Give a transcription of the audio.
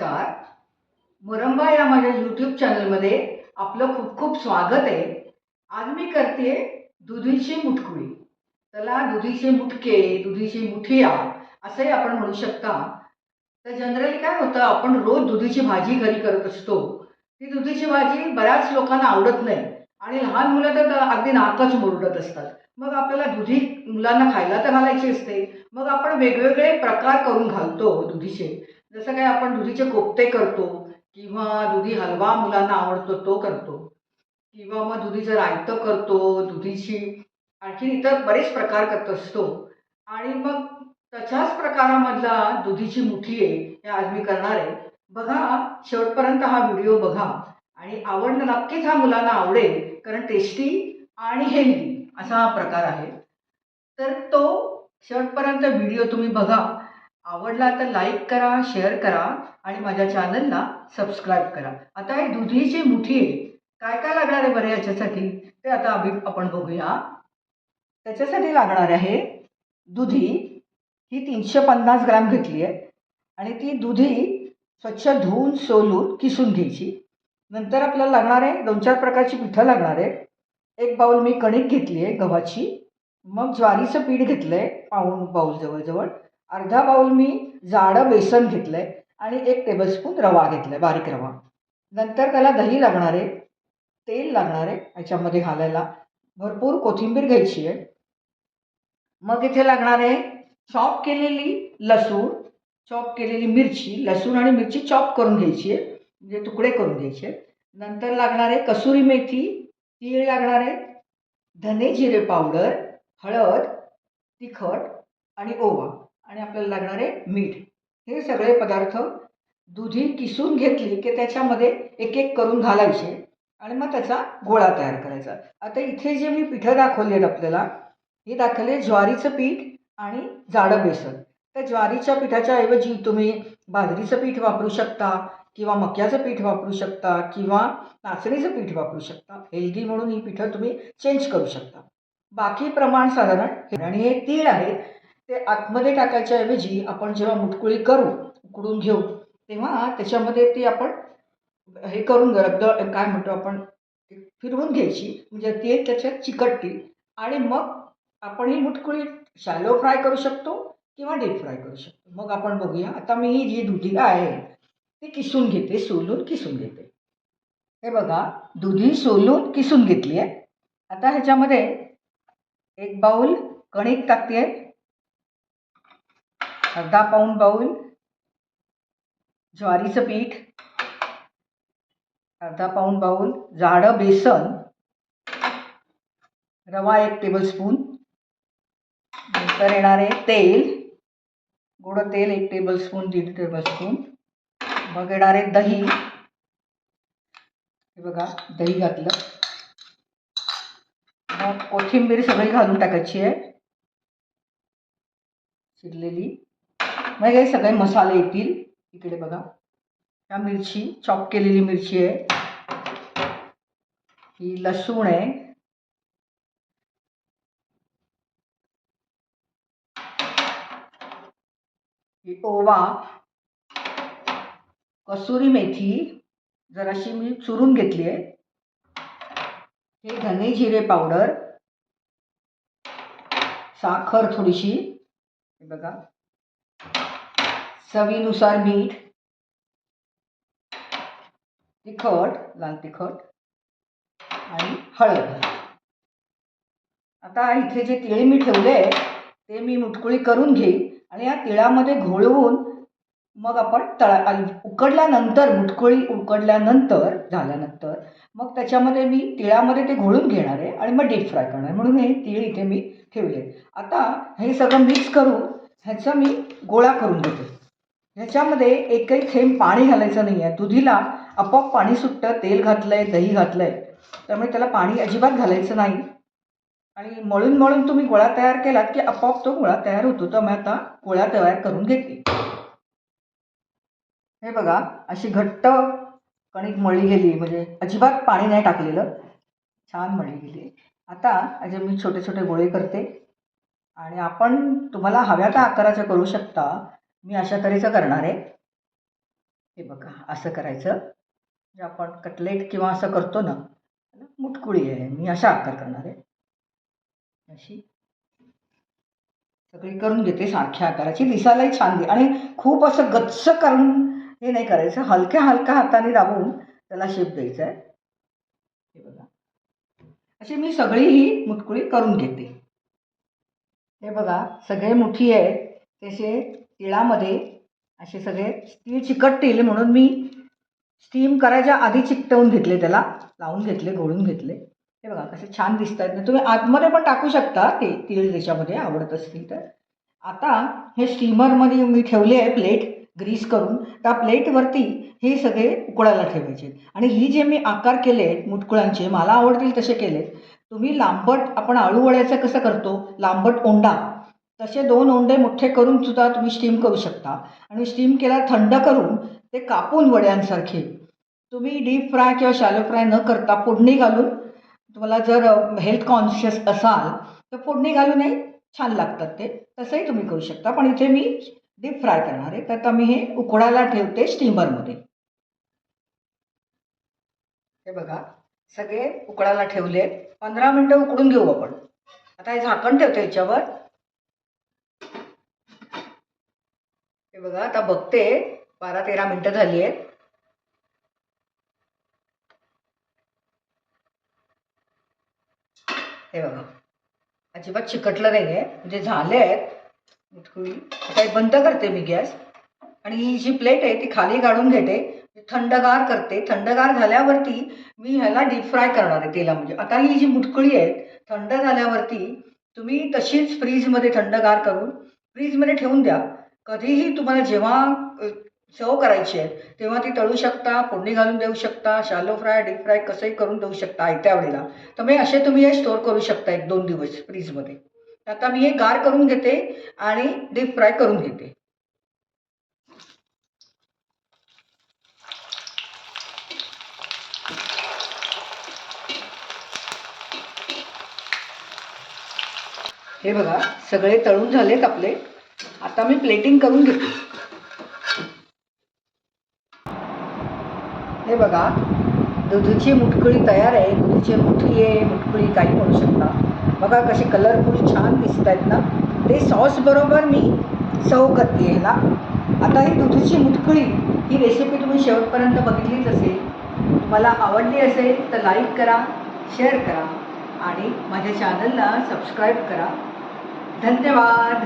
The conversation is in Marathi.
नमस्कार. मुरंबा या माझ्या यूट्यूब चॅनलमध्ये आपलं खूप खूप स्वागत आहे. आज मी करते दुधीची मुटकुळी. त्याला दुधीचे मुटके दुधीची मुठिया असंही आपण म्हणू शकता. तर जनरली काय होतं आपण रोज दुधीची भाजी घरी करत असतो. ती दुधीची भाजी बऱ्याच लोकांना आवडत नाही आणि लहान मुलं तर अगदी नाकच मुरडत असतात. मग आपल्याला दुधी मुलांना खायला तर घालायची असते. मग आपण वेगवेगळे प्रकार करून घालतो दुधीचे. जसं काय आपण दुधीचे कोफ्ते करतो किंवा दुधी हलवा मुलांना आवडतो तो करतो. किंवा मग दुधीचं रायतं करतो दुधीची आणखी इतर बरेच प्रकार करत असतो. आणि मग तशाच प्रकारामधला दुधीची मुठी आहे हे आज मी करणार आहे. बघा शेवटपर्यंत हा व्हिडिओ बघा. आणि आवडणं नक्कीच हा मुलांना आवडेल कारण टेस्टी आणि हेल्दी असा हा प्रकार आहे. तर तो शेवटपर्यंत व्हिडिओ तुम्ही बघा. आवडला तर लाईक करा शेअर करा आणि माझ्या चॅनलला सबस्क्राईब करा. आता ही दुधीची मुठी आहे काय काय लागणार आहे बरं याच्यासाठी? ते आता आम्ही आपण बघूया. त्याच्यासाठी लागणार आहे दुधी. ही तीनशे पन्नास ग्रॅम घेतली आहे. आणि ती दुधी स्वच्छ धुवून सोलून किसून घ्यायची. नंतर आपल्याला लागणार आहे दोन चार प्रकारची पिठं लागणार आहे. एक बाऊल मी कणिक घेतली आहे गव्हाची. मग ज्वारीचं पीठ घेतलं आहे पाऊण बाऊल जवळजवळ. अर्धा बाऊल मी जाडं बेसन घेतलं आहे आणि एक टेबलस्पून रवा घेतला आहे बारीक रवा. नंतर त्याला दही लागणार आहे तेल लागणार आहे याच्यामध्ये घालायला भरपूर कोथिंबीर घ्यायची आहे. मग इथे लागणार आहे चॉप केलेली लसूण चॉप केलेली मिरची लसूण आणि मिरची चॉप करून घ्यायची आहे म्हणजे तुकडे करून घ्यायचे नंतर लागणार आहे कसुरी मेथी तीळ लागणार आहे धने जिरे पावडर हळद तिखट आणि ओवा. आणि आपल्याला लागणारे मीठ. हे सगळे पदार्थ दुधी किसून घेतली की त्याच्यामध्ये एक एक करून घालायचे आणि मग त्याचा गोळा तयार करायचा. आता इथे जे मी पिठं दाखवली आहेत आपल्याला हे दाखवले ज्वारीचं पीठ आणि जाडं बेसन. तर ज्वारीच्या पिठाच्या ऐवजी तुम्ही बाजरीचं पीठ वापरू शकता किंवा मक्याचं पीठ वापरू शकता किंवा नाचणीचं पीठ वापरू शकता. हेल्दी म्हणून ही पिठं तुम्ही चेंज करू शकता. बाकी प्रमाण साधारण आणि हे तीळ आहेत ते आतमध्ये टाकायच्या ऐवजी आपण जेव्हा मुटकुळी करू उकडून घेऊ तेव्हा त्याच्यामध्ये ती आपण हे करून रद्द काय म्हणतो आपण फिरवून घ्यायची. म्हणजे ते त्याच्यात चिकटतील. आणि मग आपण ही मुटकुळी शॅलो फ्राय करू शकतो किंवा डीप फ्राय करू शकतो. मग आपण बघूया. आता मी ही जी दुधी आहे ती किसून घेते सोलून किसून घेते. हे बघा दुधी सोलून किसून घेतली आहे. आता ह्याच्यामध्ये एक बाऊल कणिक टाकते. अर्धा पाऊण बाऊल ज्वारीचं पीठ, अर्धा पाऊण बाऊल जाडं बेसन, रवा एक टेबलस्पून नंतर येणार तेल, गोडं तेल एक टेबलस्पून दीड टेबलस्पून मग येणार दही. हे बघा, दही घातलं. मग कोथिंबीर मग हे सगळे मसाले येतील. इकडे बघा. ह्या मिरची चॉप केलेली मिरची आहे. ही लसूण आहे. ही ओवा कसुरी मेथी जराशी मी चुरून घेतली आहे. हे धने जिरे पावडर साखर थोडीशी. हे बघा. चवीनुसार मीठ तिखट लाल तिखट आणि हळद. आता इथे जे तिळे मी ठेवले ते मी मुटकुळी करून घेईन आणि या तिळामध्ये घोळवून मग आपण तळा उकडल्यानंतर मुटकुळी उकडल्यानंतर झाल्यानंतर मग त्याच्यामध्ये मी तिळामध्ये ते घोळून घेणार आहे आणि मग डीप फ्राय करणार आहे. म्हणून हे तीळ इथे मी ठेवले. आता हे सगळं मिक्स करून ह्याचा मी गोळा करून घेते. ह्याच्यामध्ये एकही थेंब पाणी घालायचं नाही आहे दुधीला आपोआप पाणी सुटतं तेल घातलं आहे दही घातलं आहे त्यामुळे त्याला पाणी अजिबात घालायचं नाही. आणि मळून मळून तुम्ही गोळा तयार केलात की आपोआप तो गोळा तयार होतो. तर मी आता गोळा तयार करून घेते. हे बघा अशी घट्ट कणिक मळली गेली म्हणजे अजिबात पाणी नाही टाकलेलं. छान मळली गेली आता असे मी छोटे छोटे गोळे करते. आणि आपण तुम्हाला हव्या त्या आकाराच्या करू शकता. मी अशा तऱ्हेचं करणार आहे. हे बघा असं करायचं. जे आपण कटलेट किंवा असं करतो ना मुटकुळी आहे. मी अशा आकार करणार आहे. अशी. सगळी करून घेते सारख्या आकाराची. दिसायलाही छान दे आणि खूप असं गच्च करून हे नाही करायचं. हलक्या हलक्या हाताने दाबून त्याला शेप द्यायचा आहे. हे बघा. अशी मी सगळी ही मुटकुळी करून घेते. हे बघा सगळे मुठी आहेत. तसे तिळामध्ये असे सगळे तीळ चिकटतील म्हणून मी स्टीम करायच्या आधी चिकटवून घेतले त्याला लावून घेतले घोळून घेतले. हे बघा कसे छान दिसत आहेत ना तुम्ही आतमध्ये पण टाकू शकता ते तीळ त्याच्यामध्ये आवडत असतील तर. आता हे स्टीमरमध्ये मी ठेवले आहे प्लेट ग्रीस करून. त्या प्लेटवरती हे सगळे उकळायला ठेवायचे. आणि ही जे मी आकार केले आहेत मुटकुळांचे मला आवडतील तसे केले तुम्ही लांबट आपण आळू वड्याचं कसं करतो? लांबट ओंडा. तसे दोन ओंडे मोठे करून सुद्धा तुम्ही स्टीम करू शकता. आणि स्टीम केला थंड करून ते कापून वड्यांसारखे. तुम्ही डीप फ्राय किंवा शॅलो फ्राय न करता फोडणी घालून तुम्हाला जर हेल्थ कॉन्शियस असाल तर फोडणी घालूनही छान लागतात ते. तसंही तुम्ही करू शकता. पण इथे मी डीप फ्राय करणार आहे. तर आता मी हे उकडायला ठेवते स्टीमरमध्ये हे बघा सगळे उकडायला ठेवले पंधरा मिनटं उकडून घेऊ आपण. आता हे झाकण ठेवतो याच्यावर. हे बघा आता बघते. बारा तेरा मिनटं झाली आहेत हे बघा. अजिबात चिकटलं नाही आहे म्हणजे झाले आहेत मुटकुळी आता बंद करते मी गॅस. आणि ही जी प्लेट आहे ती खाली काढून घेते. म्हणजे थंडगार करते. थंडगार झाल्यावरती मी ह्याला डीप फ्राय करणार आहे तेलामध्ये. आता ही जी मुटकुळी आहे थंड झाल्यावरती तुम्ही तशीच फ्रीजमध्ये थंडगार करून फ्रीजमध्ये ठेवून द्या. कधीही तुम्हाला जेव्हा चव करायची आहे तेव्हा ती तळू शकता फोडणी घालून देऊ शकता शालो फ्राय डीप फ्राय कसंही करून देऊ शकता आयत्या वेळेला. तर मग असे तुम्ही हे स्टोअर करू शकता एक दोन दिवस फ्रीजमध्ये. आता मी हे गार करून घेते आणि डीप फ्राय करून घेते. हे बघा सगळे तळून झालेत आपले. आता मी प्लेटिंग करून घेते. हे बघा दुधीची मुटकुळी तयार आहे. दुधीची मुठी आहे मुटकुळी काही म्हणू शकता. बघा कसे कलरफुल छान दिसत आहेत ना. ते सॉस बरोबर मी सव करते ह्याला आता ही दुधीची मुटकुळी ही रेसिपी तुम्ही शेवटपर्यंत बघितलीच असेल. तुम्हाला आवडली असेल तर लाईक करा शेअर करा आणि माझ्या चॅनलला सबस्क्राईब करा. धन्यवाद!